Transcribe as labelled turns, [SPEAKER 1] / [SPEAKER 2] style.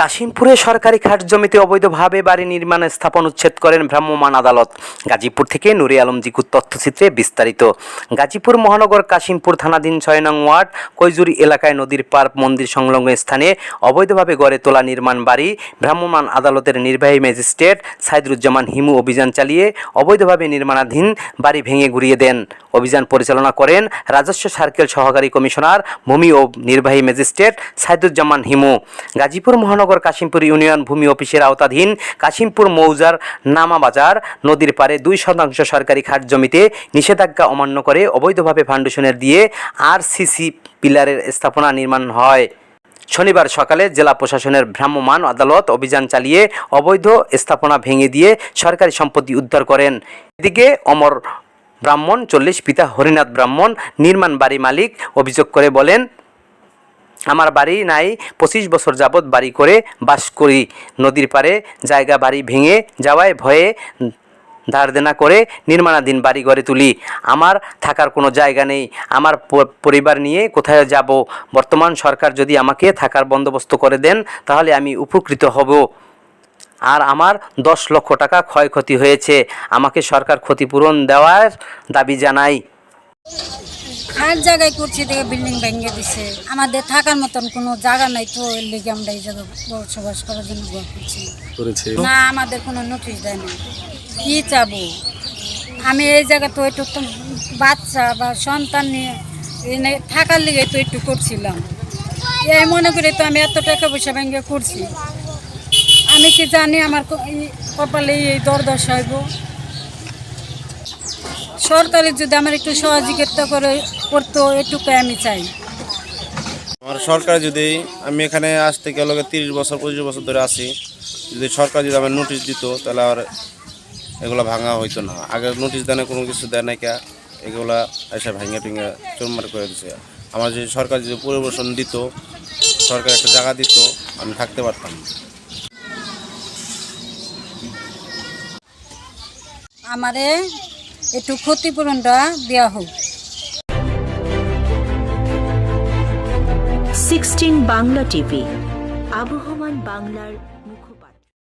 [SPEAKER 1] কাশিমপুরে সরকারি খাস জমিতে অবৈধভাবে বাড়ি নির্মাণ স্থাপন উচ্ছেদ করেন ভ্রাম্যমাণ আদালত। গাজীপুর থেকে নুরি আলম জিকুর তথ্যচিত্রে বিস্তারিত। গাজীপুর মহানগর কাশিমপুর থানাধীন ছয় নং ওয়ার্ড, কৈজুরি এলাকায় নদীর পার্ক মন্দির সংলগ্ন স্থানে অবৈধভাবে গড়ে তোলা নির্মাণ বাড়ি ভ্রাম্যমাণ আদালতের নির্বাহী ম্যাজিস্ট্রেট সাইদুজ্জামান হিমু অভিযান চালিয়ে অবৈধভাবে নির্মাণাধীন বাড়ি ভেঙে ঘুরিয়ে দেন। অভিযান পরিচালনা করেন রাজস্ব সার্কেল সহকারী কমিশনার ভূমি ও নির্বাহী ম্যাজিস্ট্রেট সাইদুজ্জামান হিমু। গাজীপুর মহানগর কাশিমপুর ইউনিয়ন ভূমি অফিসের আওতাধীন কাশিমপুর মৌজার নামাবাজার নদীর পারে দুই শতাংশ সরকারি খাট জমিতে নিষেধাজ্ঞা অমান্য করে অবৈধভাবে ফাউন্ডেশনের দিয়ে আরসিসি পিলারের স্থাপনা নির্মাণ হয়। শনিবার সকালে জেলা প্রশাসনের ভ্রাম্যমাণ আদালত অভিযান চালিয়ে অবৈধ স্থাপনা ভেঙে দিয়ে সরকারি সম্পত্তি উদ্ধার করেন। এদিকে অমর ব্রাহ্মণ, চল্লিশ পিতা হরিনাথ ব্রাহ্মণ, নির্মাণ বাড়ি মালিক অভিযোগ করে বলেন আমার বাড়ি নাই, পঁচিশ বছর যাবৎ বাড়ি করে বাস করি। নদীর পারে জায়গা বাড়ি ভেঙে যাওয়ায় ভয়ে ধার দেনা করে নির্মাণাধীন বাড়ি গড়ে তুলি। আমার থাকার কোনো জায়গা নেই। আমার পরিবার নিয়ে কোথায় যাব? বর্তমান সরকার যদি আমাকে থাকার বন্দোবস্ত করে দেন, তাহলে আমি উপকৃত হব। আর আমার দশ লক্ষ টাকা ক্ষয়ক্ষতি হয়েছে। আমাকে সরকার ক্ষতিপূরণ দেওয়ার দাবি জানাই
[SPEAKER 2] আর জায়গায় করছি দেখে বিল্ডিং ভেঙে দিছে। আমাদের থাকার মতন কোনো জায়গা নাই তো এর লিগে আমরা এই জায়গায় বসবাস করার জন্য ঘর করছি।
[SPEAKER 3] করেছে।
[SPEAKER 2] না আমাদের কোনো নোটিশ দেয় না কি চাবো? আমি এই জায়গা তো একটু তো বাচ্চা বা সন্তান নিয়ে থাকার লিগে তো একটু করছিলাম। এই মনে করি তো আমি এত টাকা পয়সা ভেঙে করছি। আমি কি জানি আমার কপালে এই দরদশা হইব? সরকারি যদি আমার একটু সহযোগিতা করে করতো এটুকু আমি চাই।
[SPEAKER 3] আমার সরকার যদি আমি এখানে আসতে গেলে তিরিশ বছর পঁচিশ বছর ধরে আছি। যদি সরকার যদি আমার নোটিশ দিত তাহলে আর এগুলো ভাঙা হইতো না। আগে নোটিশ দেয় না কোনো কিছু দেয় না কে এগুলা এসে ভাঙে টিঙে চুরমার করে দিচ্ছে আমার যদি সরকার যদি পরিবেশন দিত সরকার একটা জায়গা দিত আমি থাকতে পারতাম।
[SPEAKER 2] আমারে একটু ক্ষতিপূরণটা দেওয়া হোক।
[SPEAKER 4] সিক্সটিন বাংলা টিভি আবহমান বাংলার